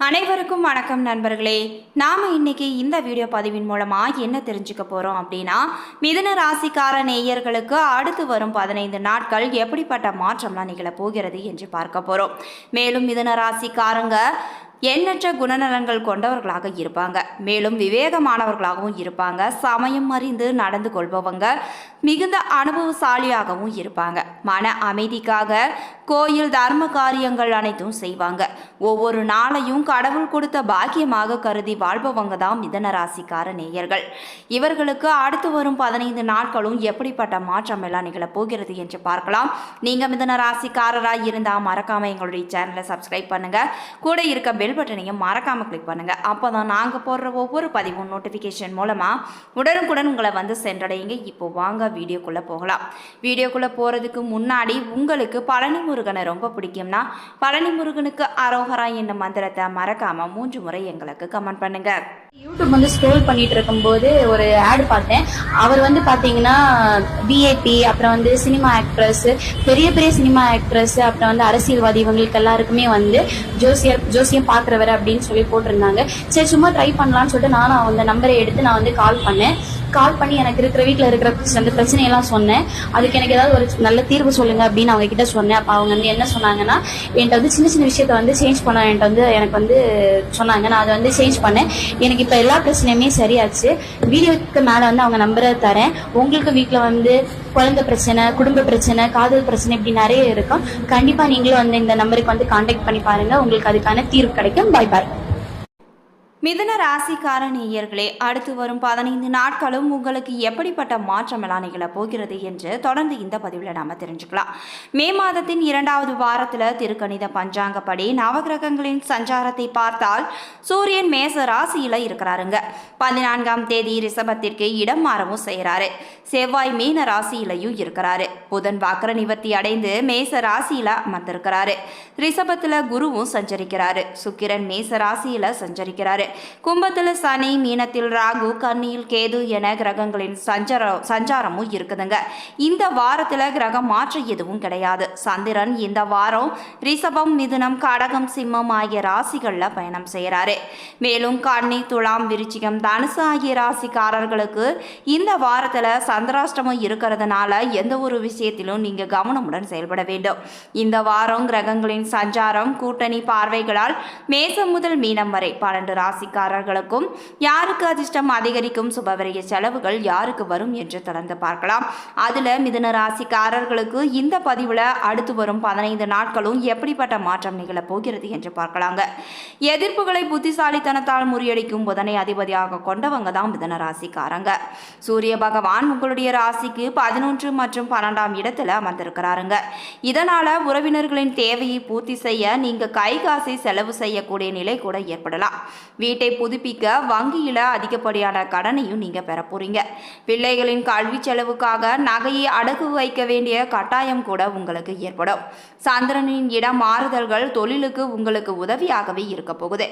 அனைவருக்கும் வணக்கம் நண்பர்களே. நாம் இன்னைக்கு இந்த வீடியோ பதிவின் மூலமாக என்ன தெரிஞ்சுக்க போகிறோம் அப்படின்னா மிதன ராசிக்கார நேயர்களுக்கு அடுத்து வரும் பதினைந்து நாட்கள் எப்படிப்பட்ட மாற்றம்லாம் நிகழப் போகிறது என்று பார்க்க போகிறோம் மேலும் மிதன ராசிக்காரங்க எண்ணற்ற குணநலன்கள் கொண்டவர்களாக இருப்பாங்க. மேலும் விவேகமானவர்களாகவும் இருப்பாங்க. சமயம் அறிந்து நடந்து கொள்பவங்க மிகுந்த அனுபவசாலியாகவும் இருப்பாங்க. மன அமைதிக்காக கோயில் தர்ம காரியங்கள் அனைத்தும் செய்வாங்க. ஒவ்வொரு நாளையும் கடவுள் கொடுத்த பாக்கியமாக கருதி வாழ்பவங்க தான் மிதன ராசிக்கார நேயர்கள். இவர்களுக்கு அடுத்து வரும் பதினைந்து நாட்களும் எப்படிப்பட்ட மாற்றம் எல்லாம் நிகழப் போகிறது என்று பார்க்கலாம். நீங்க மிதன ராசிக்காரராக இருந்தால் மறக்காம எங்களுடைய சேனலை சப்ஸ்கிரைப் பண்ணுங்க. கூட இருக்க பெல் பட்டனையும் மறக்காமல் கிளிக் அப்போ தான் நாங்கள் போடுற ஒவ்வொரு பதிவும் நோட்டிஃபிகேஷன் மூலமாக உடனுக்குடன் உங்களை வந்து சென்றடையுங்க. இப்போ வாங்க வீடியோக்குள்ளே போகலாம். வீடியோக்குள்ளே போகிறதுக்கு முன்னாடி உங்களுக்கு பழனி முருகனை ரொம்ப பிடிக்கும்னா பழனி முருகனுக்கு அரோகரா என்னும் மந்திரத்தை மறக்காமல் மூன்று முறை எங்களுக்கு கமெண்ட் பண்ணுங்கள் யூடியூப் வந்து ஸ்க்ரோல் பண்ணிட்டு இருக்கும்போது ஒரு ஆட் பார்த்தேன். அவர் வந்து பாத்தீங்கன்னா பிஏபி அப்புறம் வந்து சினிமா ஆக்ட்ரஸ் பெரிய பெரிய சினிமா ஆக்ட்ரஸ் அப்புறம் வந்து அரசியல்வாதி இவங்களுக்கு எல்லாருக்குமே வந்து ஜோசியர் ஜோசியம் பாக்குறவர் அப்படின்னு சொல்லி போட்டிருந்தாங்க. சரி சும்மா ட்ரை பண்ணலாம்னு சொல்லிட்டு நானும் அந்த நம்பரை எடுத்து நான் வந்து கால் பண்ணேன். கால் பண்ணி எனக்கு இருக்கிற வீட்டில் இருக்கிற அந்த பிரச்சனையெல்லாம் சொன்னேன். அதுக்கு எனக்கு ஏதாவது ஒரு நல்ல தீர்வு சொல்லுங்க அப்படின்னு அவங்க கிட்ட சொன்னேன். அப்போ அவங்க வந்து என்ன சொன்னாங்கன்னா என்கிட்ட வந்து சின்ன சின்ன விஷயத்த வந்து சேஞ்ச் பண்ண என்கிட்ட வந்து எனக்கு வந்து சொன்னாங்க. நான் அதை வந்து சேஞ்ச் பண்ணேன். எனக்கு இப்போ எல்லா பிரச்சனையுமே சரியாச்சு. வீடியோக்கு மேலே வந்து அவங்க நம்பரை தரேன். உங்களுக்கு வீட்டில் வந்து குழந்தை பிரச்சனை குடும்ப பிரச்சனை காதல் பிரச்சனை இப்படி நிறைய இருக்கும். கண்டிப்பாக நீங்களும் வந்து இந்த நம்பருக்கு வந்து காண்டாக்ட் பண்ணி பாருங்கள் உங்களுக்கு அதுக்கான தீர்வு கிடைக்கும். பாய் பாய் மிதுன ராசிக்கார நேயர்களே அடுத்து வரும் பதினைந்து நாட்களும் உங்களுக்கு எப்படிப்பட்ட மாற்றம் எல்லாம் நிகழப் போகிறது என்று தொடர்ந்து இந்த பதிவில் நாம தெரிஞ்சுக்கலாம். மே மாதத்தின் இரண்டாவது வாரத்தில் திருக்கணித பஞ்சாங்கப்படி நவகிரகங்களின் சஞ்சாரத்தை பார்த்தால் சூரியன் மேச ராசியில் இருக்கிறாருங்க. பதினான்காம் தேதி ரிஷபத்திற்கு இடம் மாறவும் செய்கிறாரு செவ்வாய் மீன ராசியிலையும் இருக்கிறாரு. புதன் வக்கர நிவர்த்தி அடைந்து மேச ராசியில அமர்ந்திருக்கிறாரு. ரிசபத்தில் குருவும் சஞ்சரிக்கிறாரு. சுக்கிரன் மேச ராசியில சஞ்சரிக்கிறாரு. கும்பத்தில் சனி மீனத்தில் ராகு கன்னியில் கேது என கிரகங்களின் சஞ்சார சஞ்சாரமும் இருக்குதுங்க. இந்த வாரத்துல கிரகம் மாற்றம் எதுவும் கிடையாது. சந்திரன் இந்த வாரம் ரிஷபம் மிதுனம் கடகம் சிம்மம் ஆகிய ராசிகள்ல பயணம் செய்கிறாரு மேலும் கன்னி துலாம் விருச்சிகம் தனுசு ஆகிய ராசிக்காரர்களுக்கு இந்த வாரத்துல சந்திராஷ்டமம் இருக்கிறதுனால எந்த ஒரு விஷயத்திலும் நீங்க கவனமுடன் செயல்பட வேண்டும். இந்த வாரம் கிரகங்களின் சஞ்சாரம் கூட்டணி பார்வைகளால் மேசம் முதல் மீனம் வரை பன்னெண்டு ராசிக்காரர்களுக்கும் யாருக்கு அதிர்ஷ்டம் அதிகரிக்கும் சுபவரிய செலவுகள் யாருக்கு வரும் என்று தொடர்ந்து பார்க்கலாம். அதுல மிதன ராசிக்காரர்களுக்கு இந்த பதிவுல அடுத்து வரும் பதினைந்து நாட்களும் எப்படிப்பட்ட மாற்றம் நிகழப் போகிறது என்று பார்க்கலாங்க. எதிர்ப்புகளை புத்திசாலித்தனத்தால் முறியடிக்கும் புதனை அதிபதியாக கொண்டவங்க தான் மிதன ராசிக்காரங்க. சூரிய பகவான் உங்களுடைய ராசிக்கு பதினொன்று மற்றும் பன்னெண்டாம் இடத்துல அமர்ந்திருக்கிறாருங்க. இதனால உறவினர்களின் தேவையை பூர்த்தி செய்ய நீங்க கை காசை செலவு செய்யக்கூடிய நிலை கூட ஏற்படலாம். வீட்டை புதுப்பிக்க வங்கியில அதிகப்படியான கடனையும் நீங்க பெற போறீங்க. பிள்ளைகளின் கல்வி செலவுக்காக நகையை அடகு வைக்க வேண்டிய கட்டாயம் கூட உங்களுக்கு ஏற்படும். சந்திரனின் இடம் மாறுதல்கள் தொழிலுக்கு உங்களுக்கு உதவியாகவே இருக்க போகுது.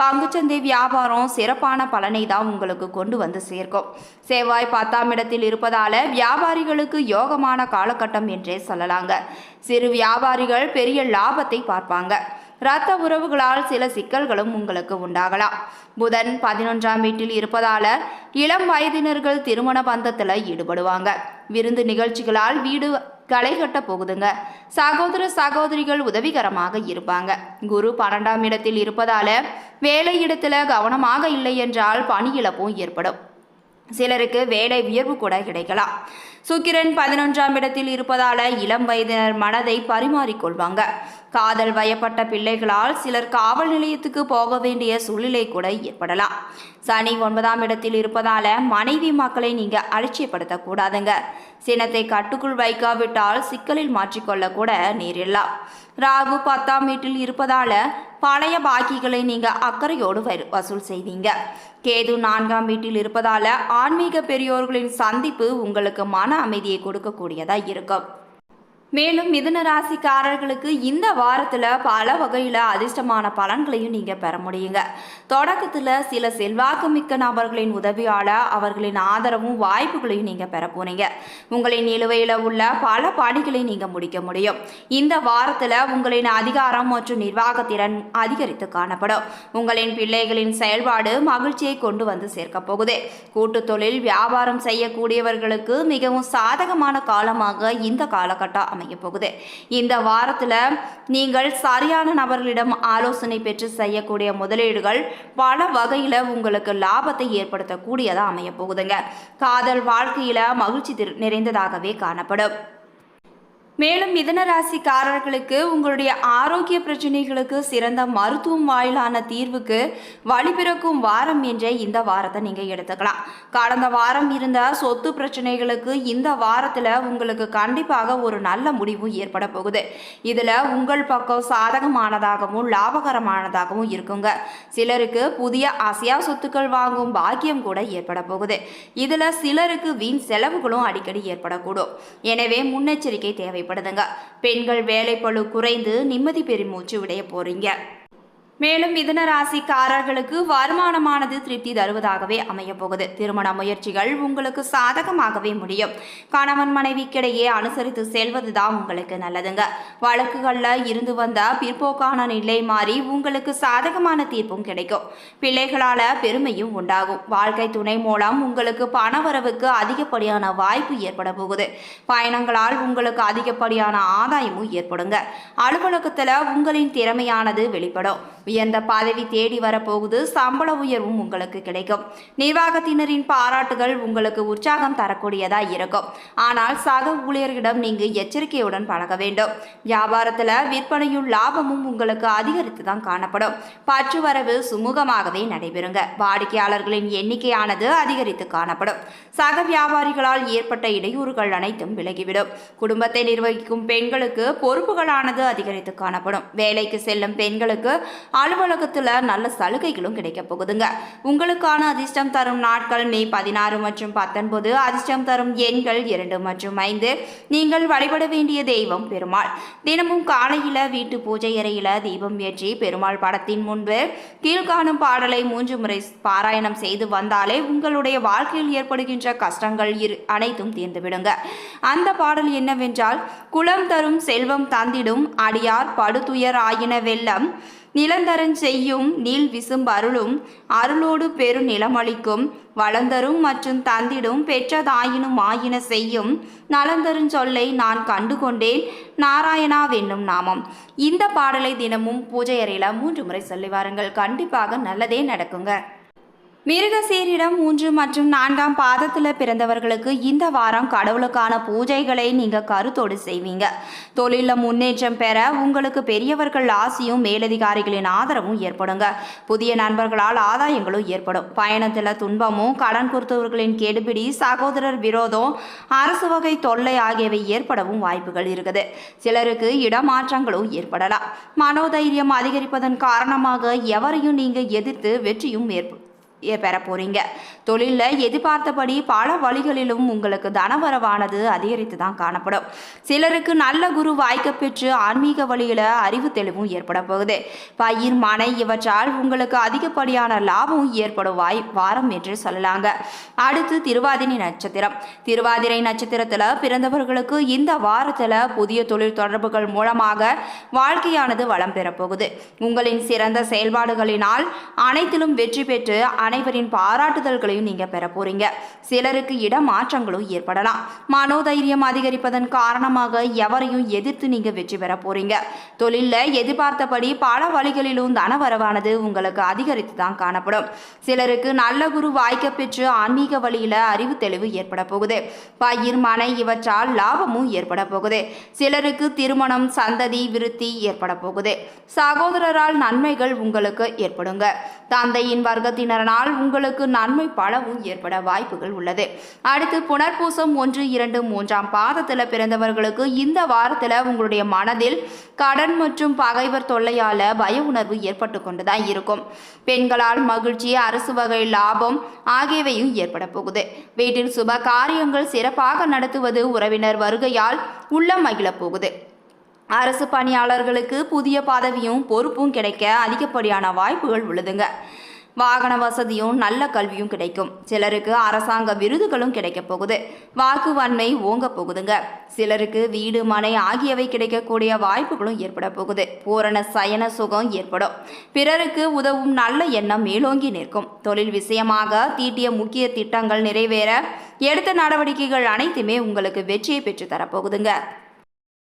பங்குச்சந்தை வியாபாரம் சிறப்பான பலனை தான் உங்களுக்கு கொண்டு வந்து சேர்க்கும். செவ்வாய் பத்தாம் இடத்தில் இருப்பதால வியாபாரிகளுக்கு யோகமான காலகட்டம் என்றே சொல்லலாங்க. சிறு வியாபாரிகள் பெரிய லாபத்தை பார்ப்பாங்க. இரத்த உறவுகளால் சில சிக்கல்களும் உங்களுக்கு உண்டாகலாம். புதன் பதினொன்றாம் வீட்டில் இருப்பதால இளம் வயதினர்கள் திருமண பந்தத்தில் ஈடுபடுவாங்க. விருந்து நிகழ்ச்சிகளால் வீடு களை கட்ட போகுதுங்க. சகோதர சகோதரிகள் உதவிகரமாக இருப்பாங்க. குரு பன்னெண்டாம் இடத்தில் இருப்பதால வேலை இடத்துல கவனமாக இல்லை என்றால் பணி இழப்பும் ஏற்படும். சிலருக்கு வேலை உயர்வு கூட கிடைக்கலாம். சுக்கிரன் பதினொன்றாம் இடத்தில் இருப்பதால இளம் வயதினர் மனதை பரிமாறிக்கொள்வாங்க. காதல் வயப்பட்ட பிள்ளைகளால் சிலர் காவல் நிலையத்துக்கு போக வேண்டிய சூழ்நிலை கூட ஏற்படலாம். சனி ஒன்பதாம் இடத்தில் இருப்பதால மனைவி மக்களை நீங்க அலட்சியப்படுத்தக்கூடாதுங்க. சினத்தை கட்டுக்குள் வைக்காவிட்டால் சிக்கலில் மாற்றிக்கொள்ள கூட நேரிடலாம். ராகு பத்தாம் வீட்டில் இருப்பதால பழைய பாக்கிகளை நீங்க அக்கறையோடு வசூல் செய்வீங்க. கேது நான்காம் வீட்டில் இருப்பதால ஆன்மீக பெரியோர்களின் சந்திப்பு உங்களுக்கு மன அமைதியை கொடுக்கக்கூடியதா இருக்கும். மேலும் மிதுன ராசிக்காரர்களுக்கு இந்த வாரத்தில் பல வகையில் அதிர்ஷ்டமான பலன்களையும் நீங்கள் பெற முடியுங்க. தொடக்கத்தில் சில செல்வாக்குமிக்க நபர்களின் உதவியால் அவர்களின் ஆதரவும் வாய்ப்புகளையும் நீங்கள் பெற போனீங்க உங்களின் நிலுவையில் உள்ள பல பணிகளை நீங்கள் முடிக்க முடியும். இந்த வாரத்தில் உங்களின் அதிகாரம் மற்றும் நிர்வாகத்திறன் அதிகரித்து காணப்படும். உங்களின் பிள்ளைகளின் செயல்பாடு மகிழ்ச்சியை கொண்டு வந்து சேர்க்க போகுது. கூட்டு தொழில் வியாபாரம் செய்யக்கூடியவர்களுக்கு மிகவும் சாதகமான காலமாக இந்த காலகட்டம் அமைய போகுது. இந்த வாரத்தில் நீங்கள் சரியான நபர்களிடம் ஆலோசனை பெற்று செய்யக்கூடிய முதலீடுகள் பல வகையில் உங்களுக்கு லாபத்தை ஏற்படுத்தக்கூடியதாக அமைய போகுதுங்க. காதல் வாழ்க்கையில் மகிழ்ச்சி திரு- நிறைந்ததாகவே காணப்படும். மேலும் மிதன ராசிக்காரர்களுக்கு உங்களுடைய ஆரோக்கிய பிரச்சனைகளுக்கு சிறந்த மருத்துவம் வாயிலான தீர்வுக்கு வழிபிறக்கும் வாரம் என்ற இந்த வாரத்தை நீங்கள் எடுத்துக்கலாம். கடந்த வாரம் இருந்த சொத்து பிரச்சனைகளுக்கு இந்த வாரத்தில் உங்களுக்கு கண்டிப்பாக ஒரு நல்ல முடிவு ஏற்பட போகுது. இதில் உங்கள் பக்கம் சாதகமானதாகவும் லாபகரமானதாகவும் இருக்குங்க. சிலருக்கு புதிய அசையா சொத்துக்கள் வாங்கும் பாக்கியம் கூட ஏற்பட போகுது. இதில் சிலருக்கு வீண் செலவுகளும் அடிக்கடி ஏற்படக்கூடும். எனவே முன்னெச்சரிக்கை ஏற்படுதுங்க பெண்கள் வேலைப்பளு குறைந்து நிம்மதி பெருமூச்சு விடைய போறீங்க. மேலும் மிதன ராசிக்காரர்களுக்கு வருமானமானது திருப்தி தருவதாகவே அமையப்போகுது. திருமண முயற்சிகள் உங்களுக்கு சாதகமாகவே முடியும். கணவன் மனைவிக்கிடையே அனுசரித்து செல்வதுதான் உங்களுக்கு நல்லதுங்க. வழக்குகளில் இருந்து வந்த பிற்போக்கான நிலை மாறி உங்களுக்கு சாதகமான தீர்ப்பும் கிடைக்கும். பிள்ளைகளால பெருமையும் உண்டாகும். வாழ்க்கை துணை மூலம் உங்களுக்கு பணவரவுக்கு அதிகப்படியான வாய்ப்பு ஏற்பட போகுது. பயணங்களால் உங்களுக்கு அதிகப்படியான ஆதாயமும் ஏற்படுங்க. அலுவலகத்தில் உங்களின் திறமையானது வெளிப்படும். உயர்ந்த பதவி தேடி வரப்போகுது. சம்பள உயர்வும் உங்களுக்கு கிடைக்கும். நிர்வாகத்தினரின் பாராட்டுகள் உங்களுக்கு உற்சாகம் தரக்கூடியதா இருக்கும். ஆனால் சக ஊழியர்களிடம் நீங்க எச்சரிக்கையுடன் பழக வேண்டும். வியாபாரத்தில் விற்பனையும் லாபமும் உங்களுக்கு அதிகரித்து தான் காணப்படும். பற்று வரவு சுமூகமாகவே நடைபெறுங்க. வாடிக்கையாளர்களின் எண்ணிக்கையானது அதிகரித்து காணப்படும். சக வியாபாரிகளால் ஏற்பட்ட இடையூறுகள் அனைத்தும் விலகிவிடும். குடும்பத்தை நிர்வகிக்கும் பெண்களுக்கு பொறுப்புகளானது அதிகரித்து காணப்படும். வேலைக்கு செல்லும் பெண்களுக்கு அலுவலகத்தில் நல்ல சலுகைகளும் கிடைக்க போகுதுங்க. உங்களுக்கான அதிர்ஷ்டம் தரும் நாட்கள் மே பதினாறு மற்றும் பத்தொன்பது. அதிர்ஷ்டம் தரும் எண்கள் இரண்டு மற்றும் ஐந்து. நீங்கள் வழிபட வேண்டிய தெய்வம் பெருமாள். தினமும் காலையில வீட்டு பூஜை அறையில தீபம் ஏற்றி பெருமாள் படத்தின் முன்பு கீழ்காணும் பாடலை மூன்று முறை பாராயணம் செய்து வந்தாலே உங்களுடைய வாழ்க்கையில் ஏற்படுகின்ற கஷ்டங்கள் இரு அனைத்தும் தீர்ந்துவிடுங்க. அந்த பாடல் என்னவென்றால் குலம் தரும் செல்வம் தந்திடும் அடியார் படுதுயர் ஆயின வெள்ளம் நிலந்தரன் செய்யும் நீள் விசும்பருளும் அருளோடு பெரு நிலமளிக்கும் வளந்தரும் மற்றும் தந்திடும் பெற்றதாயினும் ஆயின செய்யும் நலந்தரும் சொல்லை நான் கண்டுகொண்டேன் நாராயணா வென்னும் நாமம். இந்த பாடலை தினமும் பூஜை அறையில் மூன்று முறை சொல்லி வாருங்கள். கண்டிப்பாக நல்லதே நடக்குங்க. மிருகசீரிடம் மூன்று மற்றும் நான்காம் பாதத்தில் பிறந்தவர்களுக்கு இந்த வாரம் கடவுளுக்கான பூஜைகளை நீங்கள் கருத்தோடு செய்வீங்க. தொழிலில் முன்னேற்றம் பெற உங்களுக்கு பெரியவர்கள் ஆசையும் மேலதிகாரிகளின் ஆதரவும் ஏற்படுங்க. புதிய நண்பர்களால் ஆதாயங்களும் ஏற்படும். பயணத்தில் துன்பமும் கடன் கொடுத்தவர்களின் கெடுபிடி சகோதரர் விரோதம் அரசு வகை தொல்லை ஆகியவை ஏற்படவும் வாய்ப்புகள் இருக்குது. சிலருக்கு இடமாற்றங்களும் ஏற்படலாம். மனோதைரியம் அதிகரிப்பதன் காரணமாக எவரையும் நீங்கள் எதிர்த்து வெற்றியும் ஏற்படும் பெற போறீங்க தொழிலில் எதிர்பார்த்தபடி பல வழிகளிலும் உங்களுக்கு தனவரவானது அதிகரித்து தான் காணப்படும். சிலருக்கு நல்ல குரு வாய்க்க பெற்று ஆன்மீக வழியில் அறிவு தெளிவும் ஏற்பட போகுது. பயிர் மனை இவற்றால் உங்களுக்கு அதிகப்படியான லாபம் ஏற்படும் வாய் வாரம் என்று சொல்லலாங்க. அடுத்து திருவாதிரை நட்சத்திரம். திருவாதிரை நட்சத்திரத்தில் பிறந்தவர்களுக்கு இந்த வாரத்தில் புதிய தொழில் தொடர்புகள் மூலமாக வாழ்க்கையானது வளம் பெறப்போகுது. உங்களின் சிறந்த செயல்பாடுகளினால் அனைத்திலும் வெற்றி பெற்று அனைவரின் பாராட்டுதல்களையும் நீங்க பெற போறீங்க. சிலருக்கு இடமாற்றங்களும் ஏற்படலாம். மனோதைரியம் அதிகரிப்பதன் காரணமாக எவரையும் எதிர்த்து நீங்க வெற்றி பெற போறீங்க. தொழிலில் எதிர்பார்த்தபடி பல வழிகளிலும் தனவரவானது உங்களுக்கு அதிகரித்து தான் காணப்படும். சிலருக்கு நல்ல குரு வாய்க்க பெற்று ஆன்மீக வழியில அறிவு தெளிவு ஏற்பட போகுது. பயிர் மனை இவற்றால் லாபமும் ஏற்பட போகுது. சிலருக்கு திருமணம் சந்ததி விருத்தி ஏற்பட போகுது. சகோதரரால் நன்மைகள் உங்களுக்கு ஏற்படுங்க. தந்தையின் வர்க்கத்தினரால் நாள் உங்களுக்கு நன்மை பலவும் ஏற்பட வாய்ப்புகள் உள்ளது. அடுத்து புனர்பூசம் ஒன்று இரண்டு மூன்றாம் பாதத்தில் பிறந்தவர்களுக்கு இந்த வாரத்தில் உங்களுடைய மனதில் கடன் மற்றும் பகைவர் தொல்லையால பய உணர்வு ஏற்பட்டு கொண்டுதான் இருக்கும். பெண்களால் மகிழ்ச்சி அரசு வகை லாபம் ஆகியவையும் ஏற்பட போகுது. வீட்டில் சுப காரியங்கள் சிறப்பாக நடத்துவது உறவினர் வருகையால் உள்ளம் மகிழப் போகுது. அரசு பணியாளர்களுக்கு புதிய பதவியும் பொறுப்பும் கிடைக்க அதிகப்படியான வாய்ப்புகள் உள்ளதுங்க. வாகன வசதியும் நல்ல கல்வியும் கிடைக்கும். சிலருக்கு அரசாங்க விருதுகளும் கிடைக்க போகுது. வாக்கு வன்மை ஓங்க போகுதுங்க. சிலருக்கு வீடு மனை ஆகியவை கிடைக்கக்கூடிய வாய்ப்புகளும் ஏற்பட போகுது. பூரண சயன சுகம் ஏற்படும். பிறருக்கு உதவும் நல்ல எண்ணம் மேலோங்கி நிற்கும். தொழில் விஷயமாக தீட்டிய முக்கிய திட்டங்கள் நிறைவேற எடுத்த நடவடிக்கைகள் அனைத்துமே உங்களுக்கு வெற்றியை பெற்று தரப்போகுதுங்க